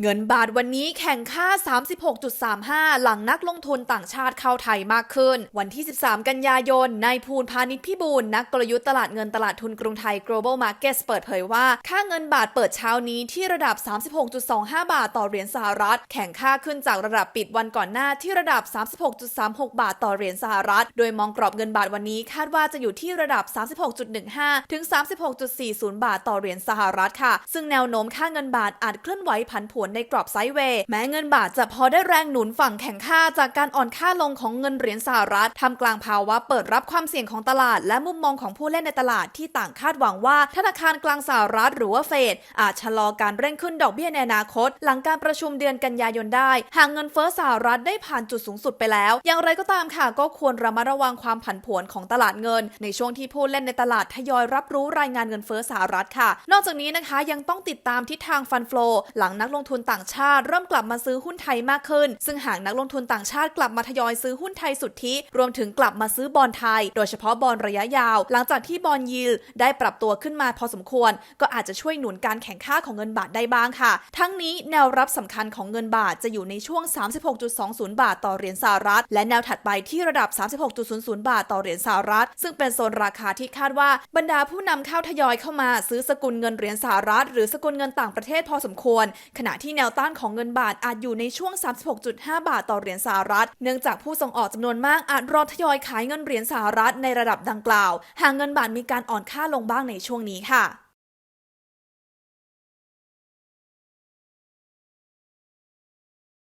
เงินบาทวันนี้แข่งค่า 36.35 หลังนักลงทุนต่างชาติเข้าไทยมากขึ้น วันที่ 13 กันยายน นายภูลพาณิชย์พิบูลนักกลยุทธ์ตลาดเงินตลาดทุนกรุงไทย global markets เปิดเผยว่า ค่าเงินบาทเปิดเช้านี้ที่ระดับ 36.25 บาทต่อเหรียญสหรัฐ แข่งค่าขึ้นจากระดับปิดวันก่อนหน้าที่ระดับ 36.36 บาทต่อเหรียญสหรัฐ โดยมองกรอบเงินบาทวันนี้คาดว่าจะอยู่ที่ระดับ 36.15 ถึง 36.40 บาทต่อเหรียญสหรัฐค่ะ ซึ่งแนวโน้มค่าเงินบาทอาจเคลื่อนไหวผันผวนในกรอบไซด์เวย์แม้เงินบาทจะพอได้แรงหนุนฝั่งแข่งค่าจากการอ่อนค่าลงของเงินเหรียญสหรัฐทำกลางภาวะเปิดรับความเสี่ยงของตลาด และมุมมองของผู้เล่นในตลาดที่ต่างคาดหวังว่าธนาคารกลางสหรัฐหรือว่าเฟดอาจชะลอการเร่งขึ้นดอกเบี้ยในอนาคต หลังการประชุมเดือนกันยายนได้ หากเงินเฟ้อสหรัฐได้ผ่านจุดสูงสุดไปแล้ว อย่างไรก็ตามค่ะก็ควรระมัดระวังความผันผวนของตลาดเงิน ในช่วงที่ผู้เล่นในตลาดทยอยรับรู้รายงานเงินเฟ้อสหรัฐค่ะ นอกจากนี้นะคะยังต้องติดตามทิศทางฟันฟลอหลังนักลงทุนทุนต่างชาติเริ่มกลับมาซื้อหุ้นไทยมากขึ้น ซึ่งหากนักลงทุนต่างชาติกลับมาทยอยซื้อหุ้นไทยสุทธิ รวมถึงกลับมาซื้อบอลไทย โดยเฉพาะบอลระยะยาว หลังจากที่บอลยิลได้ปรับตัวขึ้นมาพอสมควร ก็อาจจะช่วยหนุนการแข่งค่าของเงินบาทได้บ้างค่ะ ทั้งนี้แนวรับสำคัญของเงินบาทจะอยู่ในช่วง 36.20 บาทต่อเหรียญสหรัฐ และแนวถัดไปที่ระดับ 36.00 บาทต่อเหรียญสหรัฐ ซึ่งเป็นโซนราคาที่คาดว่าบรรดาผู้นำเข้าทยอยเข้ามาซื้อสกุลเงินเหรียญสหรัฐ หรือสกุลเงินต่างประเทศพอสมควร ขณะที่แนวต้านของเงินบาทอาจอยู่ในช่วง 36.5 บาทต่อเหรียญสหรัฐ เนื่องจากผู้ส่งออกจำนวนมากอาจรอทยอยขายเงินเหรียญสหรัฐในระดับดังกล่าว หากเงินบาทมีการอ่อนค่าลงบ้างในช่วงนี้ค่ะ